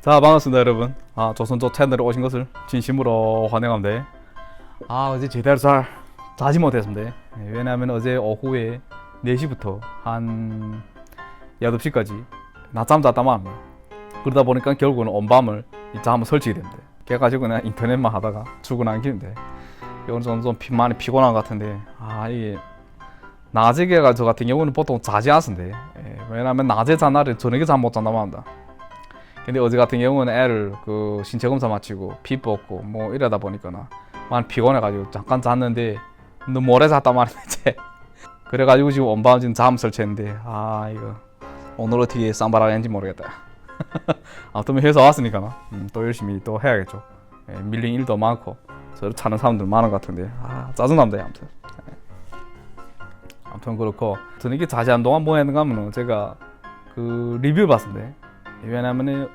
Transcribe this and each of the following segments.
자 반갑습니다 여러분. 아 조선조 채널에 오신 것을 진심으로 환영합니다. 아 어제 제대로 잘 자지 못했습니다. 예, 왜냐하면 어제 오후에 4시부터 한 8시까지 낮잠 말입니다. 그러다 보니까 결국은 온 밤을 이 잠을 설치게 됩니다. 그래가지고 그냥 인터넷만 하다가 출근하는 길인데 오늘 좀, 좀 피, 많이 피곤한 것 같은데 아 이게 낮에 개가 저 같은 경우는 보통 자지 않습니다. 예, 왜냐하면 낮에 잔 날에 저녁에 잠 못 잔단 말입니다 근데 어제 같은 경우는 애를 그 신체 검사 마치고 피 뽑고 뭐 이러다 보니까나 많이 피곤해가지고 잠깐 잤는데 너무 오래 잤단 말이야 이제. 그래가지고 지금 온밤 지금 잠 설치했는데 아 이거 오늘 어떻게 쌈바라는지 모르겠다. 아무튼 뭐 회사 왔으니까 음, 또 열심히 또 해야겠죠. 예, 밀린 일도 많고 저를 찾는 사람들 많은 것 같은데 아 짜증납니다 아무튼. 예. 아무튼 그렇고 저는 이게 자세한 동안 뭐 했는가 하면은 제가 그 리뷰 봤습니다 왜냐면은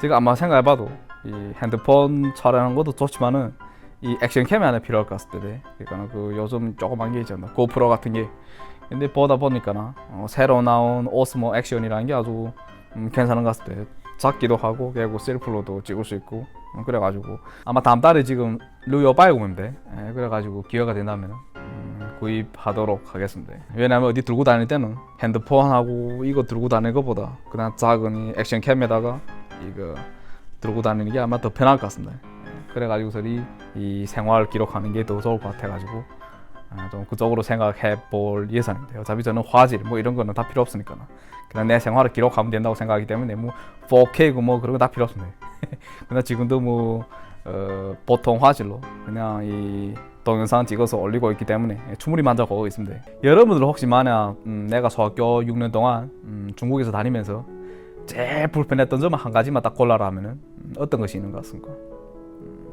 제가 아마 생각해봐도 이 핸드폰 촬영하는 것도 좋지만은 이 액션캠이 하나 필요할 것때 그러니까 그 요즘 조그만 게 있잖아. 고프로 같은 게. 근데 보다 보니까나 어, 새로 나온 오스모 액션이라는 게 아주 음, 괜찮은 것때 작기도 하고 그리고 셀프로도 찍을 수 있고. 음, 그래가지고. 아마 다음 달에 지금 루이오 바이공인데. 예, 그래가지고 기회가 된다면 음, 구입하도록 하겠습니다. 왜냐하면 어디 들고 다닐 때는 핸드폰하고 이거 들고 다니는 것보다 그냥 작은 이 액션캠에다가 이거 들고 다니는 게 아마 더 편할 것 같습니다. 예, 그래가지고서 이, 이 생활 기록하는 게 더 좋을 것 같아가지고 아, 좀 그쪽으로 생각해 볼 예산인데 어차피 저는 화질 뭐 이런 거는 다 필요 없으니까 그냥 내 생활을 기록하면 된다고 생각하기 때문에 뭐 4K고 뭐 그런 거 다 필요 없습니다. 그냥 지금도 뭐 어, 보통 화질로 그냥 이 동영상 찍어서 올리고 있기 때문에 충분히 만족하고 있습니다. 여러분들 혹시 만약 음, 내가 소학교 6년 동안 음, 중국에서 다니면서 제일 불편했던 점은 한 가지만 딱 골라라 하면은 음, 어떤 것이 있는 것 같습니까? 음,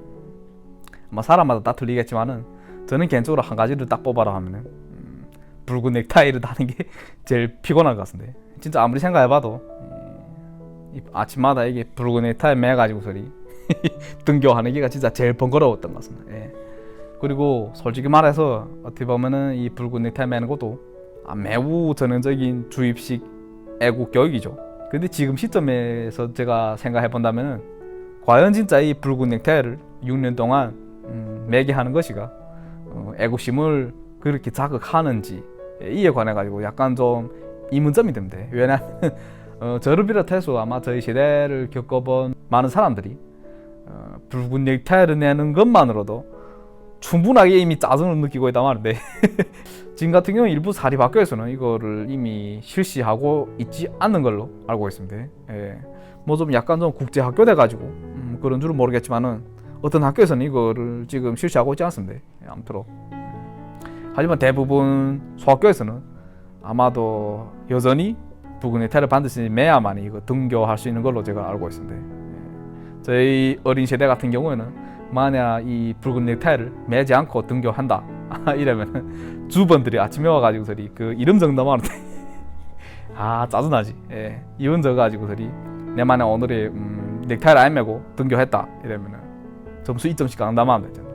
아마 사람마다 다 틀리겠지만은 저는 개인적으로 한 가지를 딱 뽑아라 하면은 음, 붉은 넥타이를 다는 게 제일 피곤한 것 같은데 진짜 아무리 생각해봐도 이, 이 아침마다 이게 붉은 넥타이 매가지고 소리 등교하는 게가 진짜 제일 번거로웠던 것 같습니다. 예. 그리고 솔직히 말해서 어떻게 보면은 이 붉은 넥타이 매는 것도 아, 매우 전형적인 주입식 애국 교육이죠. 근데 지금 시점에서 제가 생각해 본다면은 과연 진짜 이 붉은 넥타이를 6년 동안 음, 매게 하는 것이가 어, 애국심을 그렇게 자극하는지 예, 이에 관해 가지고 약간 좀 이문점이 됩니다. 왜냐하면 어, 저를 비롯해서 아마 저희 세대를 겪어본 많은 사람들이 어, 붉은 넥타이를 내는 것만으로도 충분하게 이미 짜증을 느끼고 있단 말인데 지금 같은 경우 일부 사립학교에서는 이거를 이미 실시하고 있지 않는 걸로 알고 있습니다. 예. 뭐 좀 약간 좀 국제 학교 돼 가지고 음, 그런 줄은 모르겠지만은 어떤 학교에서는 이거를 지금 실시하고 있지 않습니다. 예, 아무쪼록 하지만 대부분 소학교에서는 아마도 여전히 붉은 넥타이를 반드시 매야만 이거 등교할 수 있는 걸로 제가 알고 있습니다. 예. 저희 어린 세대 같은 경우에는 만약 이 붉은 넥타이를 매지 않고 등교한다. 이러면 주번들이 아침에 와가지고 서리 그 이름 적는다만 아 짜증나지. 예. 이름 적어가지고 서리 내 만약 오늘이 음, 넥타이를 안 매고 등교했다. 이러면은 점수 2점씩 깎는다만 되잖아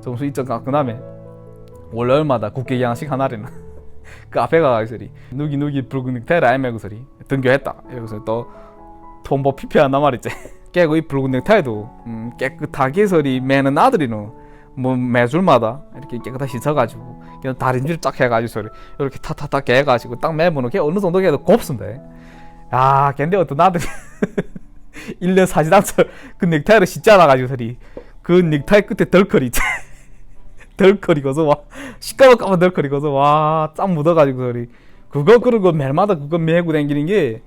점수 2점 깎은 다음에 월요일마다? 국회 양식 하나리는. 그 앞에 가가지고 서리 누기 누기 붉은 넥타이를 안 매고 서리 등교했다. 이러고서 또 통보 피피한단 말이지 깨고 이 붉은 넥타이도 음, 깨끗하게 서리 매는 아들이는 뭐 매줄마다 이렇게 깨끗하게 씻어가지고 그냥 다림질 쫙 해가지고 서리 이렇게 타타타 깨가지고 딱 매보는 걔 어느 정도 걔도 곱습니다. 야, 근데 어떤 아들이 1년 사지당철 그 넥타이를 씻지 않아가지고 서리. 그 넥타이 끝에 덜커리 덜커리고서 와. 시까먹까만 덜커리고서 와짱 묻어가지고 서리. 그거 그러고 매일마다 그거 매고 다니는 게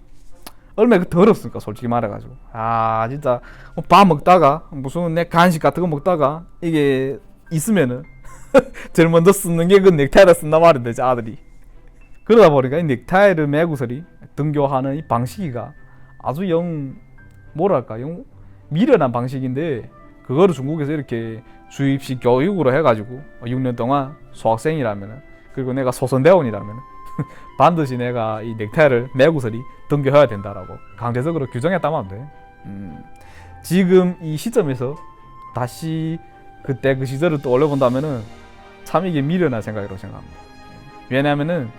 얼마나 그 더럽습니까 솔직히 말해가지고. 아 진짜. 뭐밥 먹다가 무슨 내 간식 같은 거 먹다가 이게 있으면은 제일 먼저 쓰는 게 그 넥타이를 쓴단 말인데 저 아들이. 그러다 보니까 이 넥타이를 매고서리 등교하는 이 방식이가 아주 영 뭐랄까 영 미련한 방식인데 그거를 중국에서 이렇게 주입식 교육으로 해가지고 6년 동안 수학생이라면은 그리고 내가 소선대원이라면은 반드시 내가 이 넥타이를 매고서리 등교해야 된다라고 강제적으로 규정했다면 안 돼. 음, 지금 이 시점에서 다시 그때 그 시절을 또 올려본다면은 참 이게 미련한 생각이라고 생각합니다. 왜냐하면은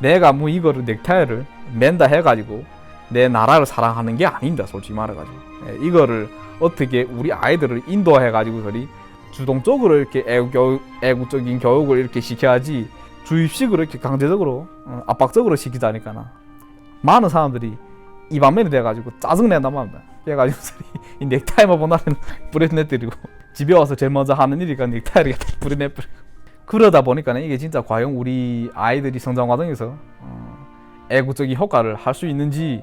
내가 뭐 이거를 넥타이를 맨다 해가지고 내 나라를 사랑하는 게 아닙니다. 솔직히 말해가지고 예, 이거를 어떻게 우리 아이들을 인도해가지고서리 주동적으로 이렇게 애국 애국적인 교육을 이렇게 시켜야지 주입식으로 이렇게 강제적으로 어, 압박적으로 시키자니까나 많은 사람들이 이 반면이 돼가지고 짜증낸단 말입니다. 그래가지고 이 넥타이만 보나는 뿌려내버리고 집에 와서 제일 먼저 하는 일이가 넥타이를 뿌려내버리고 그러다 보니까 이게 진짜 과연 우리 아이들이 성장 과정에서 어, 애국적인 효과를 할 수 있는지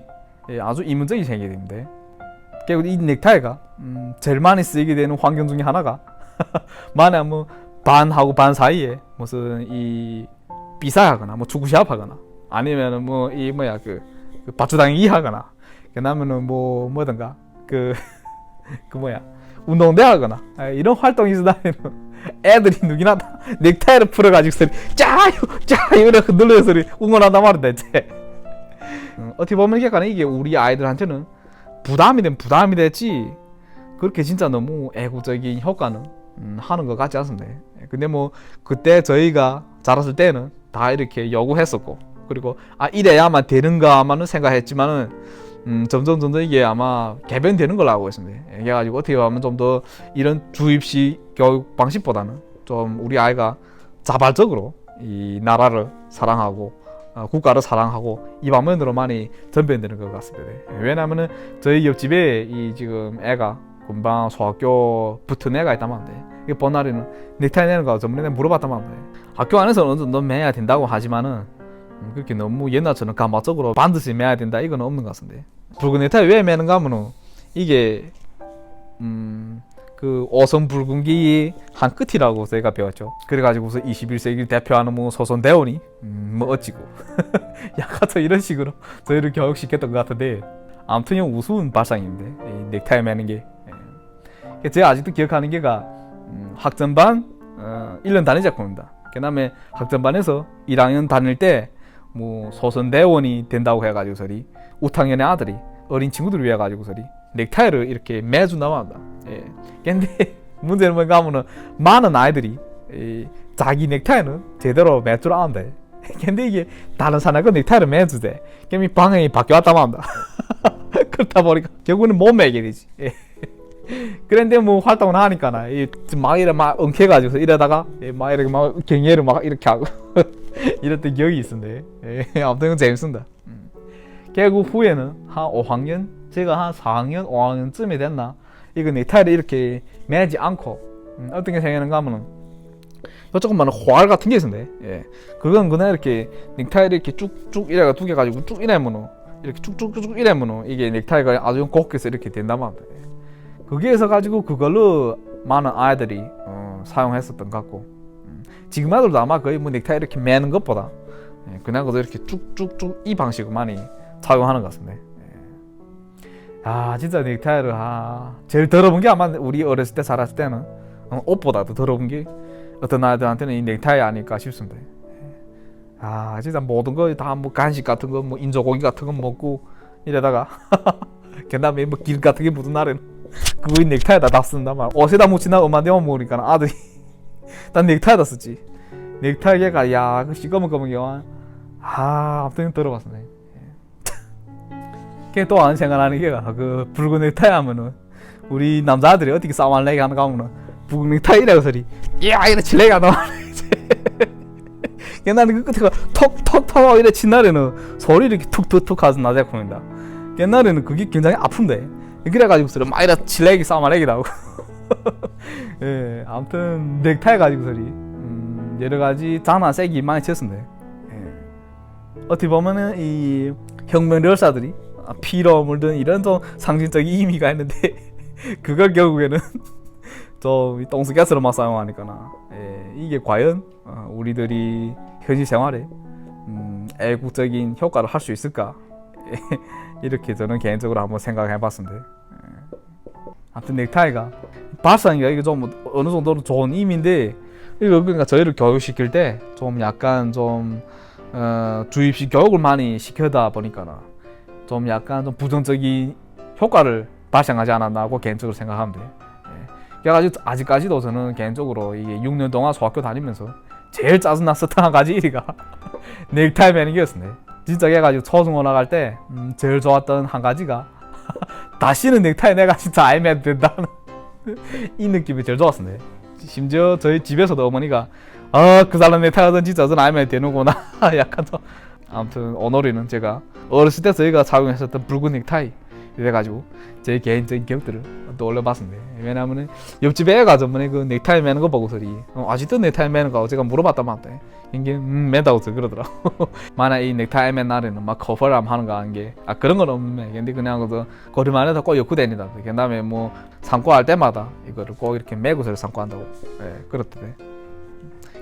예, 아주 의문점이 생기게 됩니다. 결국 이 넥타이가 음, 제일 많이 쓰이게 되는 환경 중에 하나가 만약 뭐 반하고 반 사이에 무슨 이 비사하거나 뭐 축구 시합하거나 아니면은 뭐 이 뭐야 그, 그 밭주당이 하거나 그다음에는 뭐 뭐든가 그 그 뭐야 운동대 하거나 아, 이런 활동이 있으다면 애들이 누구나 다 넥타이를 풀어가지고 소리 짜요 짜요 이렇게 흔들려 소리 응원한단 말이다 이제. 음, 어떻게 보면 이게 이게 우리 아이들한테는 부담이 된 부담이 됐지. 그렇게 진짜 너무 애국적인 효과는 음, 하는 것 같지 않습니다. 예, 근데 뭐 그때 저희가 자랐을 때는 다 이렇게 요구했었고 그리고 아 이래야만 되는가만은 생각했지만은 음, 점점 점점 이게 아마 개변되는 걸로 알고 있습니다. 예, 그래가지고 어떻게 보면 좀 더 이런 주입식 교육 방식보다는 좀 우리 아이가 자발적으로 이 나라를 사랑하고 어, 국가를 사랑하고 이 방면으로 많이 전변되는 것 같습니다. 예, 왜냐하면은 저희 옆집에 이 지금 애가 금방 소학교 붙은 애가 있단 말인데 이게 번날에는 넥타이 내는 거 전번에 물어봤단 말인데 학교 안에서는 어느 정도 매야 된다고 하지만은 음, 그렇게 너무 옛날처럼 감각적으로 반드시 매야 된다 이건 없는 것 같은데. 붉은 넥타이 왜 매는가 하면은 이게 음 그 오선 붉은기 한 끝이라고 저희가 배웠죠. 그래가지고서 21세기를 대표하는 뭐 소선 대원이 음, 뭐 어찌고. 약간 이런 식으로 저희를 교육시켰던 것 같은데 아무튼 형 우스운 발상인데 이 넥타이 매는 게. 예. 제가 아직도 기억하는 게가 음, 학전반 어, 1년 다니자 겁니다. 그 다음에 학전반에서 1학년 다닐 때 뭐 소선대원이 된다고 해가지고 서리 우탕년의 아들이 어린 친구들을 위해 가지고 서리 넥타이를 이렇게 매준다고 합니다. 예. 근데 문제는 뭔가 하면은 많은 아이들이 이, 자기 넥타이는 제대로 매줄 아는데 근데 이게 다른 사람과 넥타이를 매주대. 그럼 이 방향이 바뀌었다고 합니다. 그렇다 보니까 결국은 못 매게 되지. 예. 그런데 뭐 활동을 하니까나 이막 이래 막 엉켜가지고 이러다가 예, 막 이렇게 막 경례를 막 이렇게 하고 이랬던 기억이 있는데 예, 아무튼 재밌습니다. 음. 결국 후에는 한 5학년 제가 한 4학년 5학년쯤이 됐나 이거 넥타이를 이렇게 매지 않고 음, 어떤 게 생기는가 하면은 요 조금만 활 같은 게 있는데 예. 그건 그냥 이렇게 넥타이를 이렇게 쭉쭉 이래가 두 개 가지고 쭉 이래면은 이렇게 쭉쭉쭉 이래면은 이게 넥타이가 아주 곱게서 이렇게 된단 말이야. 거기에서 가지고 그걸로 많은 아이들이 어, 사용했었던 것 같고 음. 지금 아들도 아마 거의 뭐 넥타이 이렇게 매는 것보다 예, 그냥 그도 이렇게 쭉쭉쭉 이 방식을 많이 사용하는 것 같습니다. 예. 아 진짜 넥타이를 아 제일 더러운 게 아마 우리 어렸을 때 살았을 때는 어, 옷보다도 더러운 게 어떤 아이들한테는 이 넥타이 아닐까 싶습니다. 예. 아 진짜 모든 거 다 뭐 간식 같은 거 뭐 인조고기 같은 거 먹고 이러다가 그다음에 뭐 길 같은 게 묻은 날에는 그거 넥타이에다 다 쓴다. 말 옷에다 묻히나 엄마한테만 먹으니까 아들이 난 넥타이에다 쓰지. 넥타이 걔가 야그 시꺼먼꺼먼 게아 아무튼 들어봤네 걔또 아는 생각나는 게가 그 붉은 넥타이 하면은 우리 남자들이 어떻게 싸움할래게 하는가 하면은 붉은 넥타이라고 소리. 야 이래 칠래게 하나 옛날에 그 끝에가 톡톡톡 이래 친 날에는 소리 이렇게 툭툭툭 하서 낮에 보인다. 옛날에는 그게 굉장히 아픈데 그래가지고 막 이래 칠레기 싸움하래기 나오고. 예 아무튼 넥타이 가지고 소리. 음, 여러 가지 장난 세기 많이 쳤습니다. 예. 어떻게 보면은 이 혁명 열사들이 피로 물든 이런 좀 상징적인 의미가 있는데 그걸 결국에는 좀 똥스가스로만 사용하니까나. 예, 이게 과연 어, 우리들이 현실 생활에 음, 애국적인 효과를 할 수 있을까? 이렇게 저는 개인적으로 한번 생각해 봤습니다. 예. 아무튼 넥타이가 발상이가 이게 좀 어느 정도로 좋은 의미인데 이거 그러니까 저희를 교육시킬 때 좀 약간 좀 어, 주입식 교육을 많이 시켜다 보니까 좀 약간 좀 부정적인 효과를 발생하지 않았나고 개인적으로 생각합니다. 예. 그래가지고 아직까지도 저는 개인적으로 이게 6년 동안 소학교 다니면서 제일 짜증났었던 한 가지 일이가 넥타이 매는 게였습니다. 진짜 해가지고 초중고 나갈 때 음, 제일 좋았던 한 가지가 다시는 넥타이 내가 진짜 알면 된다는 이 느낌이 제일 좋았습니다. 심지어 저희 집에서도 어머니가 아그 사람 넥타이 하던 진짜 저는 알면 되는구나. 약간 좀 아무튼 오늘이는 제가 어렸을 때 저희가 사용했었던 붉은 넥타이 이래가지고 제 개인적인 기억들을 떠올려봤습니다. 왜냐면은 옆집에 애가 저번에 그 넥타이 매는 거 보고 소리 어, 아직도 넥타이 매는가 제가 물어봤단 말이야. 이게 음 맨다고 저 그러더라고. 만약 이 넥타이 맨 날에는 막 커버람 하는가 한게아 그런 건 없네. 근데 그냥 그 거리만에다 꼭 엮고 다니다. 그 다음에 뭐 상고 할 때마다 이거를 꼭 이렇게 매고서 상고 한다고. 예, 그렇대.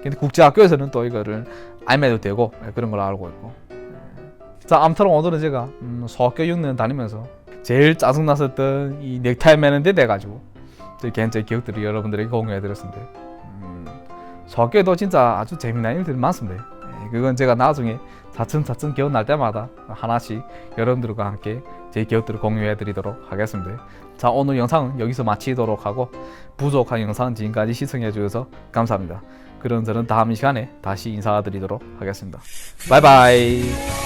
근데 국제학교에서는 또 이거를 안 매도 되고 예, 그런 걸 알고 있고. 예. 자, 아무튼 오늘은 제가 음, 소학교 6년 다니면서 제일 짜증 났었던 이 넥타이 매는데 돼 가지고 제 개인적인 기억들을 여러분들에게 공유해 드렸습니다. 음, 소학교에도 진짜 아주 재미난 일들이 많습니다. 예, 그건 제가 나중에 차츰차츰 기억날 때마다 하나씩 여러분들과 함께 제 기억들을 공유해 드리도록 하겠습니다. 자, 오늘 영상은 여기서 마치도록 하고 부족한 영상은 지금까지 시청해 주셔서 감사합니다. 그럼 저는 다음 시간에 다시 인사드리도록 하겠습니다. 바이바이.